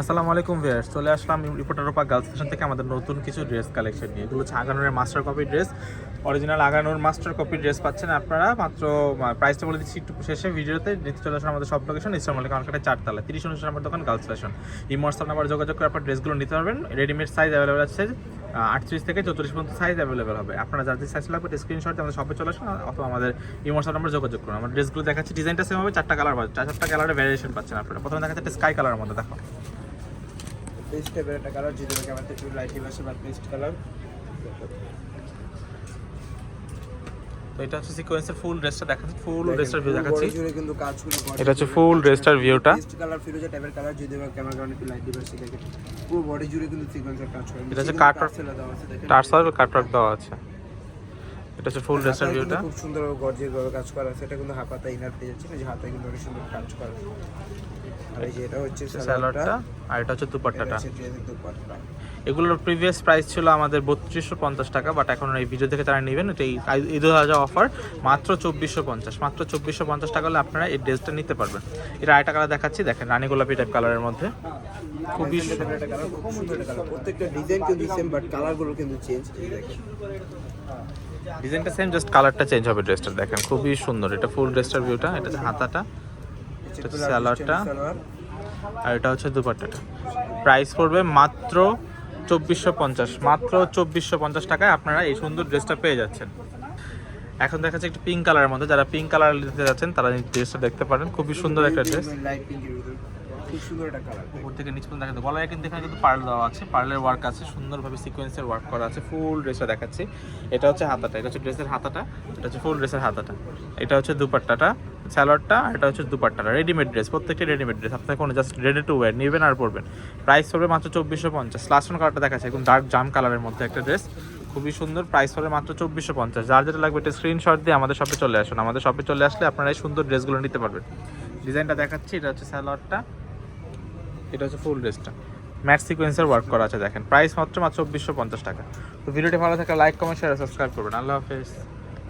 আসসালামু আলাইকুম ভিয়ার্স চলে আসলাম রিপোর্টার রূপা গার্লস ফ্যাশন থেকে আমাদের নতুন কিছু ড্রেস কালেকশন নিয়ে। এগুলো হচ্ছে আগানোর মাস্টার কপি ড্রেস অরিজিনাল আগানোর মাস্টার কপি ড্রেস পাচ্ছেন আপনারা। মাত্র প্রাইসটা বলে দিচ্ছি একটু শেষে ভিডিওতে। নিতে চলে আসুন আমাদের সব লোকেশন ইসলাম আলী কানকাটা চারতলা তিরিশ অনুষ্ঠান নম্বর দোকান গার্লস ফ্যাশন এই নাম্বার যোগাযোগ করে আপনার ড্রেসগুলো নিতে পারবেন। রেডিমেড সাইজ অ্যাভেলেবেল আছে। আটত্রিশ থেকে চৌত্রিশ পর্যন্ত সাইজ অ্যাভেলেবেল হবে। আপনারা যাদের সাইজ লাগবে স্ক্রিনশট আমাদের শপে চলে আসুন, অথবা আমাদের এই নাম্বার যোগাযোগ করুন। আমার ড্রেসগুলো দেখাচ্ছি ডিজাইনটা সেম হবে, চারটা কালার চারটা কালারের ভ্যারিয়েশন পাচ্ছেন আপনারা। প্রথমে দেখাচ্ছে একটা স্কাই কালারের মধ্যে, দেখো। পেস্ট টাইপের একটা কালার যদি ক্যামেরাতে একটু লাইট আসে বা পেস্ট কালার তো এটা হচ্ছে সিকোয়েন্সের ফুল ড্রেসটা দেখাচ্ছি ফুল ড্রেসটার ভিউ দেখাচ্ছি। কিন্তু কাজ এটা হচ্ছে ফুল ড্রেসটার ভিউটা পেস্ট কালার ফিরোজা টাইপের কালার যদি ক্যামেরা কারণে একটু লাইট দিবে দেখে পুরো বডি জুড়ে কিন্তু সিকোয়েন্সের কাজ করে। এটা হচ্ছে কাট দেওয়া আছে দেখেন। টার্সাল কাটওয়ার্ক দেওয়া আছে। এটা হচ্ছে ফুল ড্রেসটার ভিউটা খুব সুন্দর গর্জের ভাবে কাজ করা আছে। এটা কিন্তু হাতাতে ইনার পেয়ে যাচ্ছে এই যে হাতায় কিন্তু অনেক সুন্দর কাজ করা এই যে এটা হচ্ছে স্যালাডটা আর এটা হচ্ছে দুপাট্টাটা। দুপাট্টা। এগুলোর প্রিভিয়াস প্রাইস ছিল আমাদের বত্রিশশো পঞ্চাশ টাকা বাট এখন এই ভিডিও থেকে তারা নেবেন এটা এই ঈদ হাজার অফার মাত্র চব্বিশশো পঞ্চাশ। মাত্র চব্বিশশো পঞ্চাশ টাকা হলে আপনারা এই ড্রেসটা নিতে পারবেন। এটা আরেকটা কালার দেখাচ্ছি দেখেন রানী গোলাপি টাইপ কালারের মধ্যে। খুবই প্রত্যেকটা ডিজাইন কিন্তু সেম বাট কালারগুলো কিন্তু চেঞ্জ ডিজাইনটা সেম জাস্ট কালারটা চেঞ্জ হবে ড্রেসটা দেখেন। খুবই সুন্দর। এটা ফুল ড্রেসটার ভিউটা এটা হাতাটা এটা সালোয়ার আর এটা হচ্ছে দুপাট্টাটা প্রাইস পড়বে মাত্র চব্বিশশো পঞ্চাশ। মাত্র চব্বিশশো পঞ্চাশ টাকায় আপনারা এই সুন্দর ড্রেসটা পেয়ে যাচ্ছেন। এখন দেখা যাচ্ছে একটু পিঙ্ক কালারের মধ্যে। যারা পিঙ্ক কালার নিতে যাচ্ছেন, তারা এই ড্রেসটা দেখতে পারেন। খুবই সুন্দর একটা ড্রেস। উপর থেকে নিচ পর্যন্ত দেখা যাচ্ছে গলায় কিন্তু এখানে কিন্তু পার্ল দেওয়া আছে। পার্লের ওয়ার্ক আছে। সুন্দরভাবে সিকোয়েন্সের ওয়ার্ক করা আছে। ফুল ড্রেসটা দেখাচ্ছি। এটা হচ্ছে হাতাটা। এটা হচ্ছে ড্রেসের হাতাটা। এটা হচ্ছে ফুল ড্রেসের হাতাটা। এটা হচ্ছে দুপাট্টাটা। স্যালোয়ারটা এটা হচ্ছে দুপাট্টাটা রেডিমেড ড্রেস প্রত্যেকটা রেডিমেড ড্রেস আপনার কোনো জাস্ট রেডি টু ওয়ার নেবেন আর পরবেন। প্রাইস পড়বে মাত্র চব্বিশশো পঞ্চাশ। লাস্ট কালারটা দেখাচ্ছে, একদম ডার্ক জাম কালারের মধ্যে একটা ড্রেস খুবই সুন্দর প্রাইস পড়বে মাত্র চব্বিশশো পঞ্চাশ। যার যেটা লাগবে এটা স্ক্রিনশট দিয়ে আমাদের শপে চলে আসুন। আমাদের শপে চলে আসলে আপনারা এই সুন্দর ড্রেসগুলো নিতে পারবেন। ডিজাইনটা দেখাচ্ছি, এটা হচ্ছে স্যালোয়ারটা। এটা হচ্ছে ফুল ড্রেসটা ম্যাট সিকোয়েন্সের ওয়ার্ক করা আছে, দেখেন। প্রাইস মাত্র মাত্র চব্বিশশো পঞ্চাশ টাকা। তো ভিডিওটি ভালো থাকলে লাইক কমেন্ট শেয়ার সাবস্ক্রাইব করবেন। আল্লাহ হাফেজ।